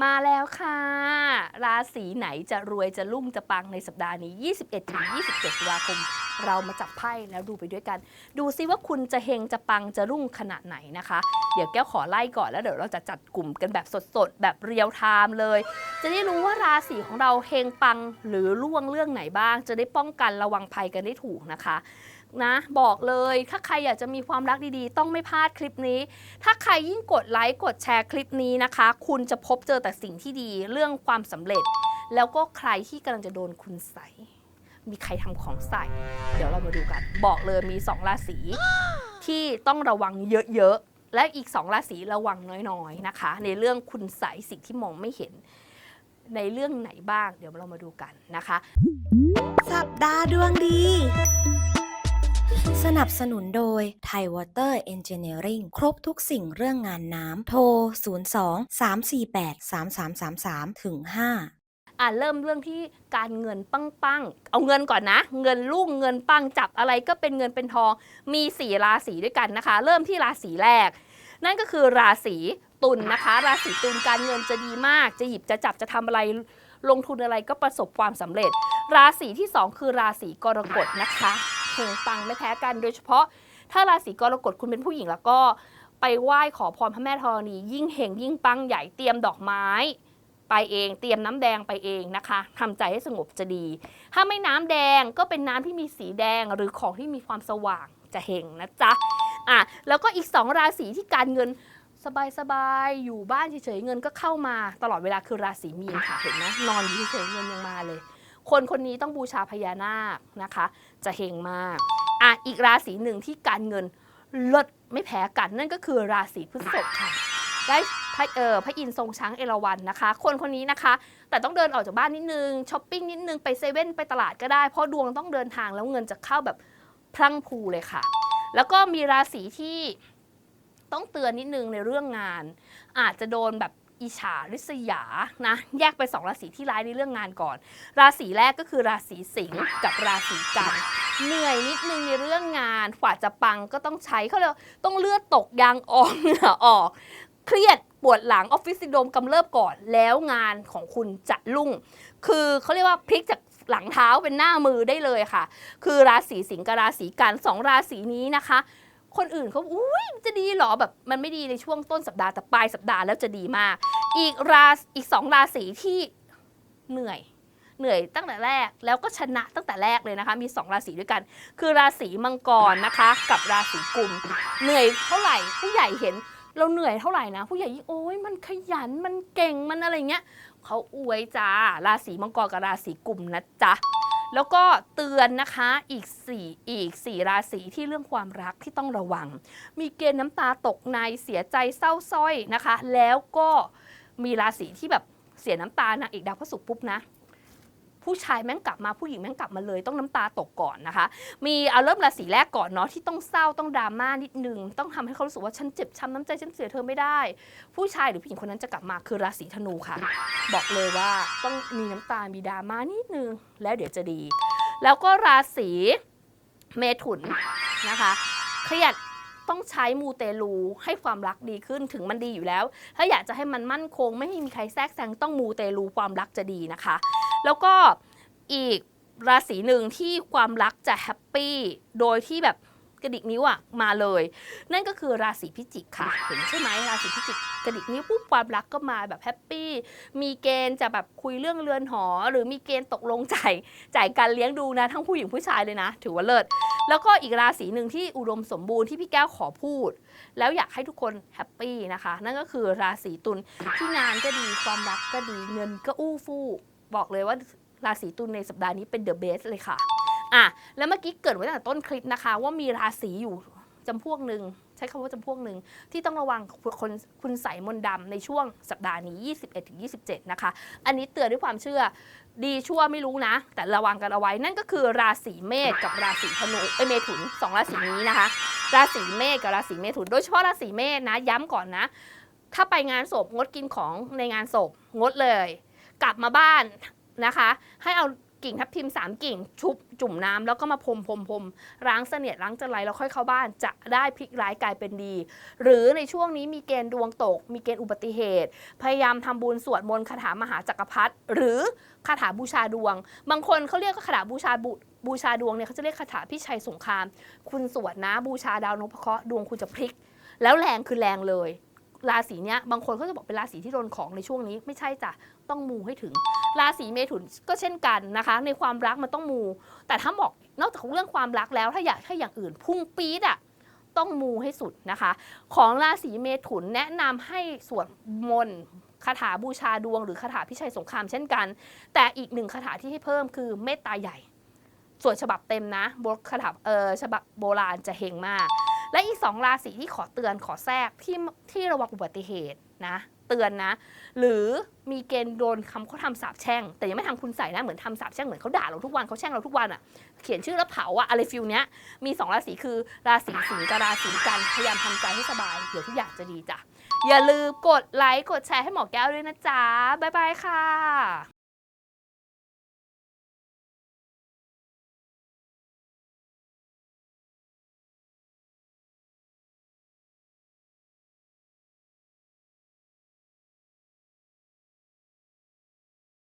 มาแล้วค่ะ ราศีไหนจะรวยจะรุ่งจะปังในสัปดาห์นี้ 21-27ตุลาคม เรามาจับไพ่แล้วดูไปด้วยกัน ดูซิว่าคุณจะเฮงจะปังจะรุ่งขนาดไหนนะคะ เดี๋ยวแก้วขอไล่ก่อนแล้วเดี๋ยวเราจะจัดกลุ่มกันแบบสดๆ แบบเรียลไทม์เลย จะได้รู้ว่าราศีของเราเฮงปังหรือร่วงเรื่องไหนบ้าง จะได้ป้องกันระวังภัยกันได้ถูกนะคะ นะ บอกเลยถ้าใครอยากจะมีความรักดีๆ ต้องไม่พลาดคลิปนี้ ถ้าใครยิ่งกดไลค์กดแชร์คลิปนี้นะคะ คุณจะพบเจอแต่สิ่งที่ดีเรื่องความสำเร็จ แล้วก็ใครที่กำลังจะโดนคุณใส่มีใครทำของใส่ เดี๋ยวเรามาดูกัน บอกเลยมี 2 ราศีที่ต้องระวังเยอะๆ และอีก 2 ราศีระวังน้อยๆนะคะ ในเรื่องคุณใส่สิ่งที่มองไม่เห็น ในเรื่องไหนบ้าง เดี๋ยวเรามาดูกันนะคะ สัปดาห์ดวงดี สนับสนุนโดยไทยวอเตอร์เอนจิเนียริงครบทุกสิ่งเรื่องงานน้ำ โทร 02 348 3333 ถึง 5อะเริ่มเรื่องที่การเงินปังๆ เอาเงินก่อนนะ เงินลุ่งเงินปังจับอะไรก็เป็นเงินเป็นทอง มีสี่ราศีด้วยกันนะคะ เริ่มที่ราศีแรก นั่นก็คือราศีตุลนะคะ ราศีตุลการเงินจะดีมาก จะหยิบจะจับจะทำอะไรลงทุนอะไรก็ประสบความสำเร็จ ราศีที่สองคือราศีกรกฎนะคะ เฮงปังไม่แพ้กัน โดยเฉพาะ ถ้าราศีกรกฎคุณเป็นผู้หญิงแล้วก็ไปไหว้ขอพรพระแม่ธรณียิ่งเฮงยิ่งปังใหญ่เตรียมดอกไม้ ไปเองเตรียมน้ำแดงไปเองนะคะทำใจให้สงบจะดี ถ้าไม่น้ำแดงก็เป็นน้ำที่มีสีแดงหรือของที่มีความสว่างจะเฮงนะจ๊ะอะแล้วก็อีก 2 ราศีที่การเงินสบายๆ อยู่บ้านเฉยๆ เงินก็เข้ามาตลอดเวลาคือราศีมีนค่ะ เห็นไหมนอนอยู่เฉยๆเงินยังมาเลย คนคนนี้ต้องบูชาพญานาคนะคะ จะเฮงมากอะอีกราศีหนึ่งที่การเงินเลิศไม่แพ้กันนั่นก็คือราศีพฤษภค่ะได้พระเออพระอินทร์ทรงช้างเอราวัณนะคะ คนคนนี้นะคะ แต่ต้องเดินออกจากบ้านนิดนึงช้อปปิ้งนิดนึงไปเซเว่นไปตลาดก็ได้เพราะดวงต้องเดินทางแล้วเงินจะเข้าแบบพรั่งพูเลยค่ะ แล้วก็มีราศีที่ต้องเตือนนิดนึงในเรื่องงาน อาจจะโดนแบบ อิจฉาริษยานะแยกไปสองราศีที่ร้ายในเรื่องงานก่อน ราศีแรกก็คือราศีสิงห์กับราศีกันเหนื่อยนิดนึงในเรื่องงานกว่าจะปังก็ต้องใช้เขาเลยกต้องเลือดตกยางออกเหงื่อออก เครียดปวดหลังออฟฟิศซินโดรมกำเริบก่อนแล้วงานของคุณจะรุ่ง คือเขาเรียกว่าพลิกจากหลังเท้าเป็นหน้ามือได้เลยค่ะ คือราศีสิงห์กับราศีกันสองราศีนี้นะคะ คนอื่นเขาอุ้ยจะดีหรอแบบมันไม่ดีในช่วงต้นสัปดาห์แต่ปลายสัปดาห์แล้วจะดีมาก อีกราศอีกสองราศีที่เหนื่อย เหนื่อยตั้งแต่แรกแล้วก็ชนะตั้งแต่แรกเลยนะคะ มี 2 ราศีด้วยกัน คือราศีมังกรนะคะ กับราศีกุม เหนื่อยเท่าไหร่ผู้ใหญ่เห็นเราเหนื่อยเท่าไหร่นะ ผู้ใหญ่ยิ่งโอ้ยมันขยันมันเก่งมันอะไรเงี้ยเขาอวยจ้าราศีมังกรกับราศีกุมนะจ๊ะ แล้วก็เตือนนะคะอีก 4 อีก 4 ราศีที่เรื่องความรักที่ต้องระวัง มีเกณฑ์น้ำตาตกในเสียใจเศร้าส้อยนะคะ แล้วก็มีราศีที่แบบเสียน้ำตานะอีกดาวพระศุกร์ปุ๊บนะ ผู้ชายแม่งกลับมาผู้หญิงแม่งกลับมาเลย ต้องน้ำตาตกก่อนนะคะ มีเอาเริ่มราศีแรกก่อนเนาะที่ต้องเศร้าต้องดราม่านิดนึงต้องทำให้เขารู้สึกว่าฉันเจ็บช้ำน้ำใจฉันเสียเธอไม่ได้ ผู้ชายหรือผู้หญิงคนนั้นจะกลับมาคือราศีธนูค่ะ บอกเลยว่าต้องมีน้ำตามีดราม่านิดนึงแล้วเดี๋ยวจะดี แล้วก็ราศีเมถุนนะคะเครียด ต้องใช้มูเตลูให้ความรักดีขึ้นถึงมันดีอยู่แล้ว ถ้าอยากจะให้มันมั่นคง ไม่ให้มีใครแทรกแซงต้องมูเตลูความรักจะดีนะคะ แล้วก็อีกราศีหนึ่งที่ความรักจะแฮปปี้โดยที่แบบ กระดิกนิ้วอะมาเลย นั่นก็คือราศีพิจิกค่ะ เห็นใช่ไหมราศีพิจิกกระดิกนิ้วปุ๊บความรักก็มาแบบแฮปปี้มีเกณฑ์จะแบบคุยเรื่องเรือนหอ หรือมีเกณฑ์ตกลงจ่ายจ่ายการเลี้ยงดูนะทั้งผู้หญิงผู้ชายเลยนะ ถือว่าเลิศแล้วก็อีกราศีหนึ่งที่อุดมสมบูรณ์ที่พี่แก้วขอพูด แล้วอยากให้ทุกคนแฮปปี้นะคะ นั่นก็คือราศีตุลที่งานก็ดีความรักก็ดีเงินก็อู้ฟู่บอกเลยว่าราศีตุลในสัปดาห์นี้เป็นเดอะเบสเลยค่ะ อะแล้วเมื่อกี้เกิดไว้ตั้งแต่ต้นคลิปนะคะ ว่ามีราศีอยู่จำพวกหนึ่งใช้คำว่าจำพวกหนึ่งที่ต้องระวังคนคุณใส่มนดำในช่วงสัปดาห์นี้ 21-27 นะคะ อันนี้เตือนด้วยความเชื่อดีชั่วไม่รู้นะ แต่ระวังกันเอาไว้นั่นก็คือราศีเมษกับราศีธนูเอยเมถุนสองราศีนี้นะคะ ราศีเมษกับราศีเมถุน โดยเฉพาะราศีเมษนะ ย้ำก่อนนะ ถ้าไปงานศพงดกินของในงานศพงดเลย กลับมาบ้านนะคะ ให้เอา กิ่งทับทิมสามกิ่ง ชุบจุ่มน้ำแล้วก็มาพรมพรมพรมล้างเสนียดล้างจันไรแล้วค่อยเข้าบ้านจะได้พลิกร้ายกลายเป็นดี หรือในช่วงนี้มีเกณฑ์ดวงตก มีเกณฑ์อุบัติเหตุ พยายามทำบุญสวดมนต์คาถามหาจักรพรรดิหรือคาถาบูชาดวง บางคนเขาเรียกว่าคาถาบูชาบุบูชาดวงเนี่ยเขาจะเรียกคาถาพิชัยสงคราม คุณสวดนะบูชาดาวนพเคราะห์ดวงคุณจะพลิก แล้วแรงคือแรงเลยราศีเนี้ยบางคนเขาจะบอกเป็นราศีที่โดนของในช่วงนี้ไม่ใช่จ้ะต้องมูให้ถึง ราศีเมถุนก็เช่นกันนะคะ ในความรักมันต้องมู แต่ถ้าบอกนอกจากเรื่องความรักแล้วถ้าอยากให้อย่างอื่นพุ่งปี๊ดอะต้องมูให้สุดนะคะ ของราศีเมถุนแนะนำให้สวดมนต์คาถาบูชาดวงหรือคาถาพิชัยสงครามเช่นกัน แต่อีกหนึ่งคาถาที่ให้เพิ่มคือเมตตาใหญ่ส่วนฉบับเต็มนะโบคาถาเออฉบับโบราณจะเฮงมาก และอีกสองราศีที่ขอเตือนขอแทรกที่ที่ระวังอุบัติเหตุนะเตือนนะ หรือมีเกณฑ์โดนคำเขาทำสาปแช่ง แต่ยังไม่ทำคุณใส่นะเหมือนทำสาปแช่งเหมือนเขาด่าเราทุกวันเขาแช่งเราทุกวันอะ่ะเขียนชื่อแล้วเผาอะอะไรฟิลเนี้ยมีสองราศีคือราศีสิงห์กับราศีกันพยายามทำใจให้สบายเดี๋ยวทุกอย่างจะดีจ้ะอย่าลืมกดไลค์กดแชร์ให้หมอแก้วด้วยนะจ๊ะบ๊ายบายค่ะ